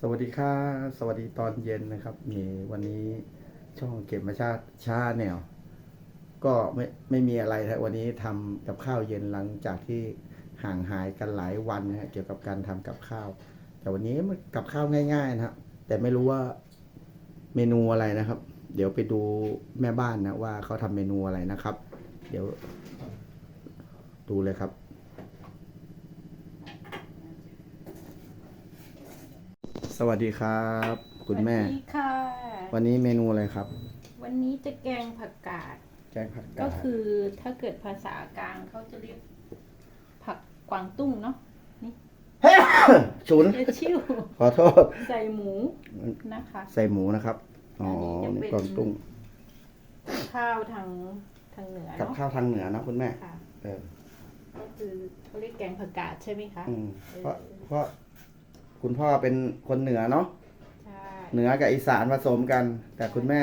สวัสดีค่ะ สวัสดีตอนเย็นนะครับมีวันนี้ช่องเก็บมาชาติชาแนว ก็ไม่ไม่มีอะไรนะวันนี้ทำกับข้าวเย็นหลังจากที่ห่างหายกันหลายวันนะฮะเกี่ยวกับการทำกับข้าว แต่วันนี้มันกับข้าวง่าย ๆ นะครับแต่ไม่รู้ว่าเมนูอะไรนะครับ เดี๋ยวไปดูแม่บ้านนะว่าเขาทำเมนูอะไรนะครับ เดี๋ยว ดูเลยครับ สวัสดีครับ คุณแม่ สวัสดีค่ะ วันนี้เมนูอะไรครับ วันนี้จะแกงผักกาด แกงผักกาด ก็คือถ้าเกิดภาษากลางเขาจะเรียกผักกวางตุ้งเนาะศูนย์เรียกชิวขอโทษ ใส่หมูนะคะ ใส่หมูนะครับ อ๋ออันนี้นี่จะเป็นกวางตุ้ง ข้าวทางทางเหนือกับเนาะข้าวทางเหนือนะคุณแม่ค่ะเออก็คือเขาเรียกแกงผักกาดใช่ไหมคะอืมเพราะเพราะ คุณพ่อเป็นคนเหนือเนาะใช่เหนือกับอีสานผสมกัน แต่คุณแม่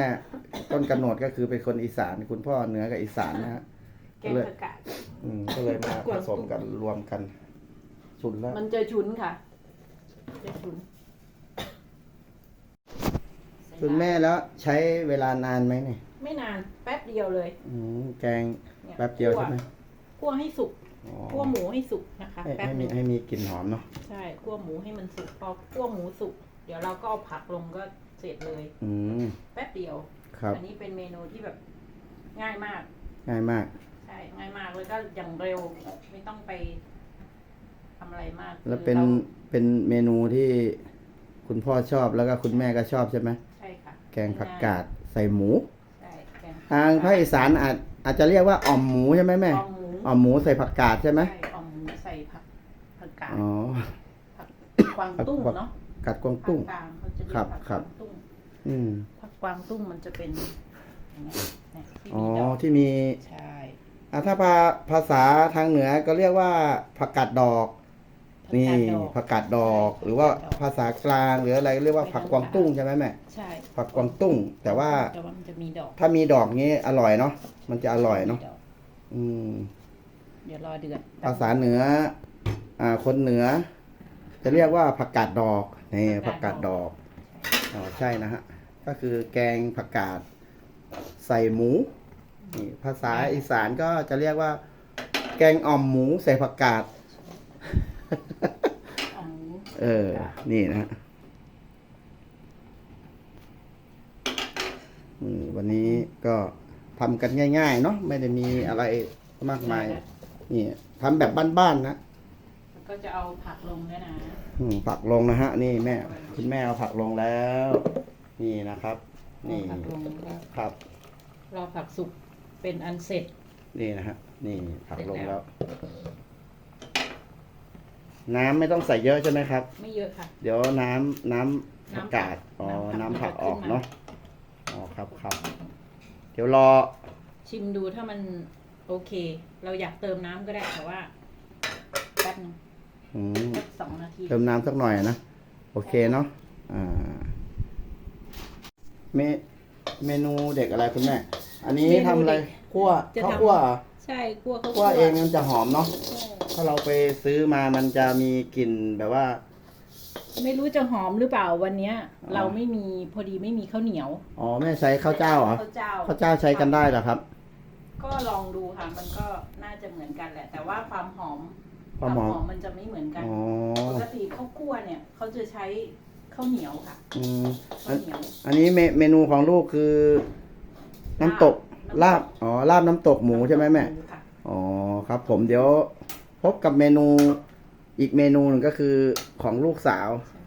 ต้นกำเนิดก็คือเป็นคนอีสาน คุณพ่อเหนือกับอีสานนะฮะ แกงผักกาดอืมก็เลยมาผสมกันรวมกัน สุดแล้วมันจะฉุนค่ะจะฉุนคุณแม่แล้วใช้เวลานานไหมเนี่ยไม่นานแป๊บเดียวเลย อืมแกงนี่แป๊บเดียวใช่ไหมคั่วให้สุกอ๋อ คั่วหมูให้สุกนะคะให้แป๊บให้หมีนึงให้มีกลิ่นหอมเนาะใช่คั่วหมูให้มันสุกพอคั่วหมูสุก เดี๋ยวเราก็เอาผักลงก็เสร็จเลย อืมแป๊บเดียว ครับ อันี้เป็นเมนูที่แบบง่ายมาก ง่ายมาก ใช่ง่ายมากแล้วก็อย่างเร็วไม่ต้องไปทำอะไรมากแล้วเป็นคือราเป็นเมนูที่คุณพ่อชอบแล้วก็คุณแม่ก็ชอบใช่ไหมใช่ค่ะแกงผักกาดใส่หมู ใช่แกงทางภาคอีสานอาจอาจจะเรียกว่าอ่อมหมูใช่ไหมแม่อ่อมหมู อ่อมหมูใส่ผักกาดใช่ไหมใช่อ่อมหมูใส่ผักผักกาดอ๋อ ผักกวางตุ้งเนาะกัดกวางตุ้งภาคกลางเขาจะเรียครักบผักครักบวางตุ้งอืมผักกวางตุ้งมันจะเป็นอย่างเงี้ยเนี่ยที่อ๋อมีดอกที่มีใช่อะถ้าภาภาษาทางเหนือก็เรียกว่าผักกาดดอก ผักนี่กาดดอก ผักกาดดอก หรือว่าภาษากลางหรืออะไรเรียกว่าผักกวางตุ้งใช่ไหมแม่ใช่ผักกวางตุ้ง แต่ว่าแต่ว่ามันจะมีดอกถ้ามีดอกนี้อร่อยเนาะมันจะอร่อยเนาะมีดกอืม เดี๋ยวรอเดือดภาษาเหนือ อ่า คนเหนือ จะเรียกว่าผักกาดดอกนี่ผักกาดดอกอ๋อใช่นะฮะ ก็คือแกงผักกาดใส่หมูนี่ภาษาอีสานก็จะเรียกว่า แกงอ่อมหมูใส่ผักกาดอ๋อเออ นี่นะฮะอืมวันนี้ก็ทำกันง่าย ๆ เนาะไม่ได้มีอะไรมากมาย นี่ทำแบบบ้านๆนะแล้วก็จะเอาผักลงด้วยนะอืมผักลงนะฮะ นี่แม่ คุณแม่เอาผักลงแล้ว นี่นะครับ นี่เอาผักลงแล้วครับรอผักสุกเป็นอันเสร็จ นี่นะฮะ นี่ผักลงเสร็จแล้แล้ววน้ำไม่ต้องใส่เยอะใช่ไหมครับ ไม่เยอะค่ะ เดี๋ยวน้ำน้ำผักกาดอ๋อน้ำผักน้ำผักออกมันจะขึ้นมา เนาะอ๋อครับครับ เดี๋ยวรอชิมดูถ้ามัน โอเค เราอยากเติมน้ำก็ได้แต่ว่าแป๊บนึงอืมสักสองนาทีเติมน้ำสักหน่อยนะ โอเคเนาะอ่าเมเมนูเด็กอะไรคุณแม่ อันนี้ทำอะไรคั่วข้าวคั่วเหรอใช่คั่วข้าวคั่วเองมันจะหอมเนาะใช่ถ้าเราไปซื้อมามันจะมีกลิ่นแบบว่า ไม่รู้จะหอมหรือเปล่าวันเนี้ย อ๋อ เราไม่มีพอดีไม่มีข้าวเหนียวอ๋อแม่ใช้ข้าวเจ้าเหรอข้าวเจ้าข้าวเจ้าใช้กันได้เหรอครับ ก็ลองดูค่ะ มันก็น่าจะเหมือนกันแหละ แต่ว่าความหอมความหอมมันจะไม่เหมือนกันอ๋อปกติข้าวคั่วเนี่ยเขาจะใช้ข้าวเหนียวค่ะอืมข้าวเหนียวอันนี้เมเมนูของลูกคือ น้ำตกลาบอ๋อลาบน้ำตกหมูใช่ไหมแม่หค่ะอ๋อครับ ผมเดี๋ยวพบกับเมนูอีกเมนูหนึ่งก็คือของลูกสาวใช่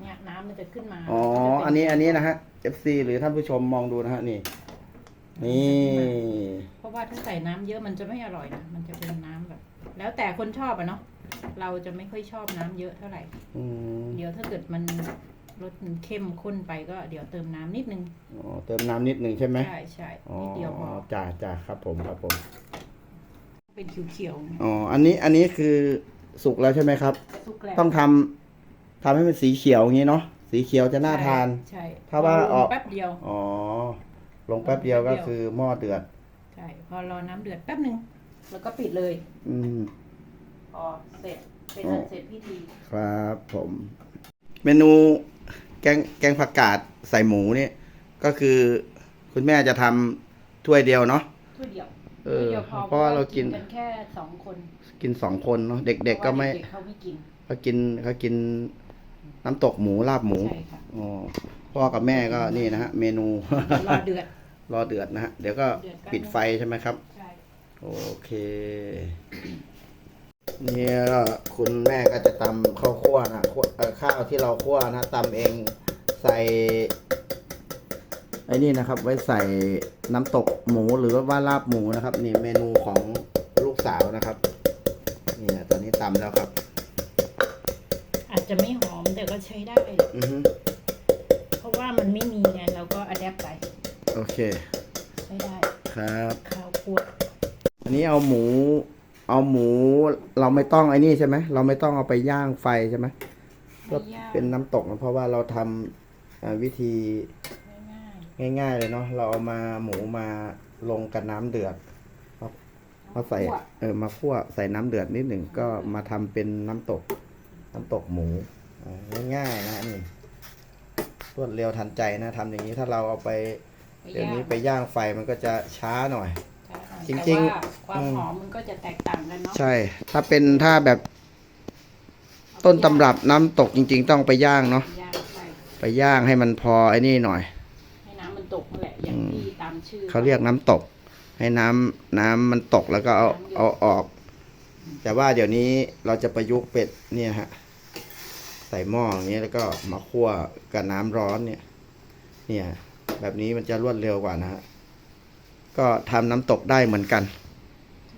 เนี่ยน้ำมันจะขึ้นมาอ๋อมัจะเป็อันนี้อันนี้นะฮะ FC หรือท่านผู้ชมมองดูนะฮะนี่ นี่ เพราะว่าถ้าใส่น้ำเยอะมันจะไม่อร่อยนะ มันจะเป็นน้ำแบบ แล้วแต่คนชอบอะเนาะ เราจะไม่ค่อยชอบน้ำเยอะเท่าไหร่ อืมเดี๋ยวถ้าเกิดมันรสมันเข้มข้นไปก็เดี๋ยวเติมน้ำนิดนึง อ๋อเติมน้ำนิดหนึ่งใช่ไหมใช่ใช่อ๋อนิดเดียวพอ จ้าจ้าครับผมครับผม เป็นเขียวๆเนี่ยอ๋อ อันนี้อันนี้คือสุกแล้วใช่ไหมครับ สุกแล้วต้องทำทำให้มันสีเขียวอย่างนี้เนาะ สีเขียวจะน่าทาน ใช่ถ้าว่าพลงออก แป๊บเดียว อ๋อ ลงแป๊บเดียวก็คือหม้อเดือด ใช่พอรอน้ำเดือดแป๊บหนึ่งแล้วก็ปิดเลยอืม พอเสร็จเป็นอันเสร็จพิธีครับผม เมนูแกงแกงผักกาดใส่หมูเนี่ยก็คือ คุณแม่จะทำถ้วยเดียวเนาะถ้วยเดียวเออถ้วยดียวพอเพราะว่าเรากินกันแค่สองคนกินสองคนเนาะเด็ก ๆ ก็ไม่เพราะว่าเด็กๆเขาไม่กินเขากินเขากินน้ำตกหมูลาบหมูใช่ค่ะอ๋อพ่อกับแม่ก็นี่นะฮะ เมนู รอเดือด รอเดือดนะฮะ เดี๋ยวก็เดือดแป๊บปิดไฟใช่ไหมครับใช่โอเคนี่ก็คุณแม่ก็จะตำข้าวคั่วนะคั่วเอ่อข้าวที่เราคั่วนะตำเองใส่ไอ้นี่นะครับ ไว้ใส่น้ำตกหมูหรือว่าลาบหมูนะครับ นี่เมนูของลูกสาวนะครับ นี่ตอนนี้ตำแล้วครับ อาจจะไม่หอมแต่ก็ใช้ได้ อือฮึเพราะว่ามันไม่มีไง ใช้ได้ครับ ข้าวคั่วอันนี้เอาหมู เอาหมู เราไม่ต้องไอ้นี่ใช่ไหมเราไม่ต้องเอาไปย่างไฟใช่ไหมก็ไม่ยากเป็นน้ำตกนะเพราะว่าเราทำอ่าวิธีง่ายง่าย ๆ เลยเนาะเราเอามาหมูมาลงกับน้ำเดือดมาๆมาใส่คั่วเออมาคั่วใส่น้ำเดือดนิดหนึ่งก็มาทำเป็นน้ำตก น้ำตกหมูอ่าง่ายๆนะนี่รวดเร็วทันใจนะทำอย่างนี้ถ้าเราเอาไปไป เดี๋ยวย่างนี้ไปย่างไฟมันก็จะช้าหน่อยใช่ค่ะจริงๆแต่ว่าความอืมหอมมันก็จะแตกต่างกันเนาะใช่ ถ้าเป็นถ้าแบบต้นตำรับน้ำตกจริง ๆ ต้องไปย่างเนาะย่างใช่ไปย่างให้มันพอไอ้นี่หน่อย ให้น้ำมันตกนั่นแหละอย่างที่ตามชื่อเขาเรียกน้ำตก ให้น้ำน้ำมันตกแล้วก็เอาเอาออก แต่ว่าเดี๋ยวนี้เราจะประยุกต์เป็ดเนี่ยฮะใส่หม้ออย่างเงี้ยแล้วก็มาคั่วกับน้ำร้อนเนี่ย เนี่ย แบบนี้มันจะรวดเร็วกว่านะฮะก็ทำน้ำตกได้เหมือนกัน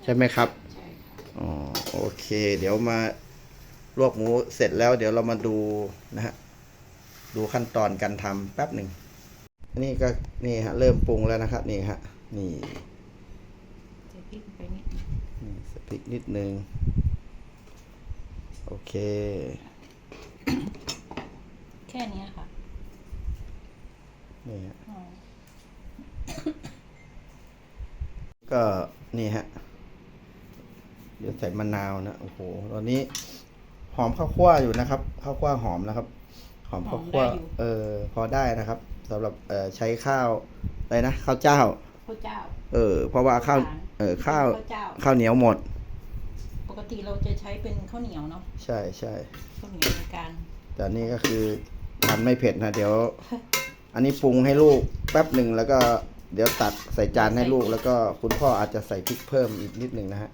ใช่ไหมครับใช่ค่ะอ๋อโอเค เดี๋ยวมาลวกหมูเสร็จแล้ว เดี๋ยวเรามาดูนะฮะดูขั้นตอนการทำแป๊บหนึ่งนี่ก็นี่ฮะเริ่มปรุงแล้วนะครับนี่ฮะนี่ใส่พริกไปนิดนี่สพริกนิดนึงโอเค แค่เนี้ยค่ะ นี่ฮะอ๋อก็นี่ฮะ เดี๋ยวใส่มะนาวนะ โอ้โห ตอนนี้ หอมข้าวคั่วอยู่นะครับ ข้าวคั่วหอมนะครับ หอมข้าวคั่ว เออ พอได้นะครับสำหรับเอ่อใช้ข้าวอะไรนะ ข้าวเจ้า ข้าวเจ้า เออ เพราะว่าข้าว เออ ข้าวข้าวเจ้าข้าวเหนียวหมด ปกติเราจะใช้เป็นข้าวเหนียวเนาะ ใช่ใช่ข้าวเหนียวในการ แต่นี่ก็คือทำไม่เผ็ดนะ เดี๋ยว อันนี้ปรุงให้ลูกแป๊บหนึ่งแล้วก็เดี๋ยวตัดใส่จานให้ลูก แล้วก็คุณพ่ออาจจะใส่พริกเพิ่มอีกนิดหนึ่งนะฮะ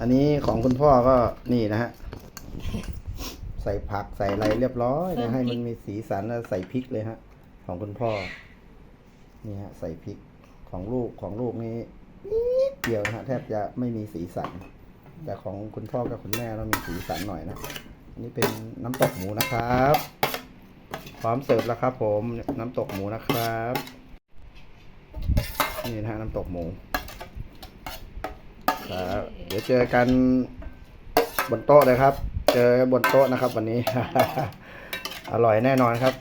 อันนี้ของคุณพ่อก็นี่นะฮะ ใส่ผักใส่อะไรเรียบร้อยนะให้มันมีสีสันแล้วใส่พริกเลยฮะ ของคุณพ่อ นี่ฮะ ใส่พริกของลูกของลูกนี่นิดเดียวนะฮะแทบจะไม่มีสีสัน แต่ของคุณพ่อกับคุณแม่เรามีสีสันหน่อยนะนนี้เป็นน้ำตกหมูนะครับ พร้อมเสิร์ฟแล้วครับ ผมน้ำตกหมูนะครับ นี่นะฮะน้ำตกหมูครับเดี๋ยวเจอกันบนโต๊ะเลยครับ เจอบนโต๊ะนะครับ วันนี้ อร่อยแน่นอนครับ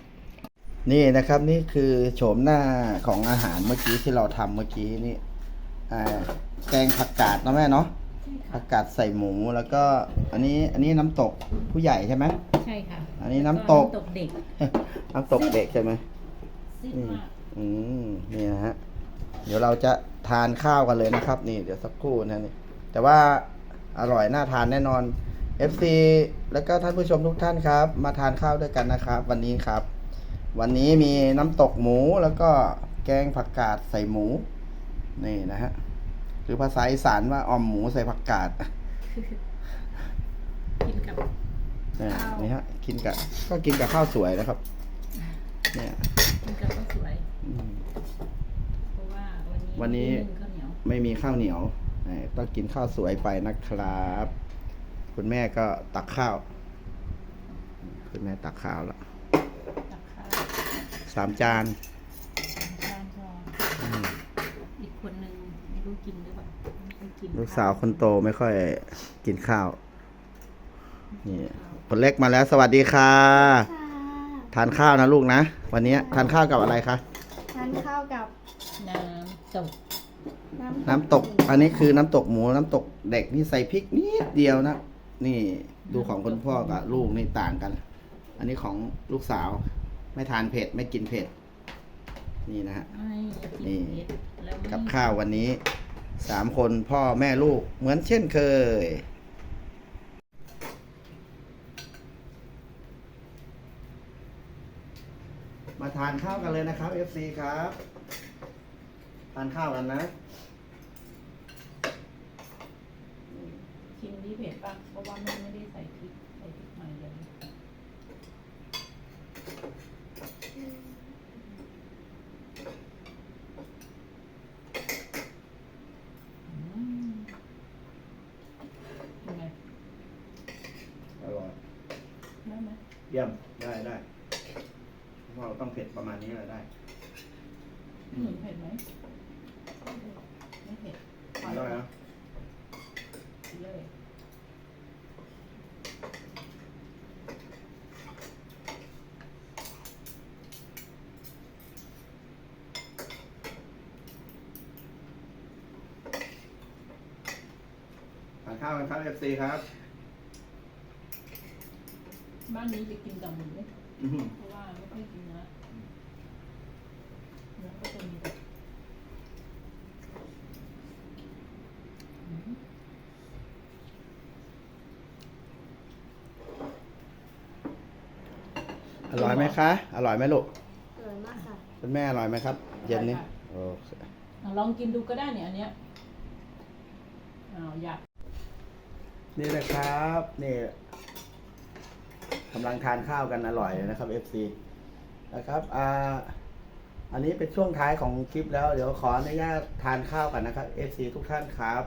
นี่นะครับนี่คือโฉมหน้าของอาหารเมื่อกี้ที่เราทำเมื่อกี้นี่แกงผักกาดนะแม่เนาะ ผักกาดใส่หมูแล้วก็ อันนี้อันนี้น้ำตกผู้ใหญ่ใช่ไหม ใช่ค่ะอันนี้น้ำตก น้ำตกเด็ก น้ำตกเด็กใช่ไหมซิดอืมมากอืมนี่นะฮะเดี๋ยวเราจะทานข้าวกันเลยนะครับ นี่เดี๋ยวสักครู่นะนี่แต่ว่าอร่อยน่าทานแน่นอน FC แล้วก็ท่านผู้ชมทุกท่านครับ มาทานข้าวด้วยกันนะครับ วันนี้ครับ วันนี้มีน้ำตกหมูแล้วก็แกงผักกาดใส่หมู นี่นะฮะ หรือภาษาอีสานว่าออมหมูใส่ผักกาดกินกับเนี่ยข้าวนี่ฮะกินกับก็กินกับข้าวสวยนะครับ เนี่ยกินกับข้าวสวยอืมเพราะว่าวันนี้วันนี้ไม่มีข้าวเหนียวไม่มีข้าวเหนียวเอ่อต้องกินข้าวสวยไปนะครับ คุณแม่ก็ตักข้าว คุณแม่ตักข้าวแล้วตักข้าวสามจานจานพออืมอีกคนนึงไม่รู้กินหรือ กินลูกสาวคนโตไม่ค่อยกินข้าว นี่คนเล็กมาแล้ว สวัสดีค่ะค่ะ ทานข้าวนะลูกนะ วันนี้ทานข้าวกับอะไรคะ ทานข้าวกับน้ำตกน้ำน้ำตก อันนี้คือน้ำตกหมู น้ำตกเด็กนี่ใส่พริกนิดเดียวนะ นี่ดูของคุณพ่อกับลูกนี่ต่างกัน อันนี้ของลูกสาว ไม่ทานเผ็ดไม่กินเผ็ด นี่นะฮะไม่จะกินนี่เผ็ดแล้วไม่กับข้าววันนี้ สามคนพ่อแม่ลูกเหมือนเช่นเคย มาทานข้าวกันเลยนะครับ FC ครับ ทานข้าวกันนะ ชิมที่เผ็ดป่ะเพราะว่ามันม่ได้ใส่พริกใส่พริกหน่อยเดียวอืมยังไง อร่อย ได้ไหม เยี่ยมได้ได้เพราะเราต้องเผ็ดประมาณนี้แหละได้หนูเผ็ดไหมไม่เผ็ดอร่อยนะกินเลยทานข้าวกันครับ FC ครับ บ้านนี้จะกินกับหมูอื้อหือเพราะว่าไม่ค่อยกินเนื้อเนื้อก็จะมีแบบอืมอร่อยไหมคะ อร่อยไหมลูกอร่อยมากค่ะคุณแม่อร่อยไหมครับ เย็นนี้โอเคอะลองกินดูก็ได้เนี่ยอันเนี้ยอ้าวอยาก นี่เลยครับ นี่ กำลังทานข้าวกันอร่อยเลยนะครับ FC นะครับอ่าอันนี้เป็นช่วงท้ายของคลิปแล้วเดี๋ยวขออนุญาตทานข้าวกันนะครับ FC ทุกท่านครับ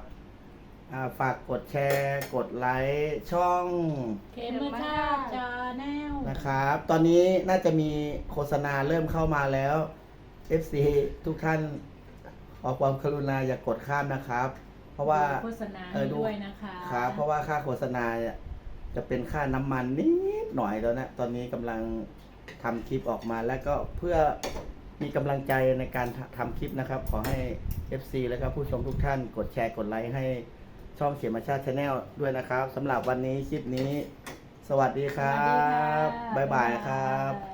อ่าฝากกดแชร์ กดไลค์ช่องเค็มมาชาติจาแนวนะครับ ตอนนี้น่าจะมีโฆษณาเริ่มเข้ามาแล้ว FC ทุกท่านขอความกรุณาอย่ากกดข้ามนะครับ เพราะว่า โฆษณาเอให้อดู ด้วยนะคะ ครับเพราะว่าค่าโฆษณาเนี่ยจะเป็นค่าน้ำมันนิด หน่อยแล้วนะตอนนี้กำลังทำคลิปออกมาแล้วก็เพื่อมีกำลังใจในการททำคลิปนะครับ ขอให้ FC แล้วก็ผู้ชมทุกท่าน กดแชร์กดไลค์ให้ช่องเขียนมาชาติชาแนลด้วยนะครับสำหรับวันนี้คลิปนี้ สวัสดีครัสวัสดีบค่ะบ๊ายบายครับ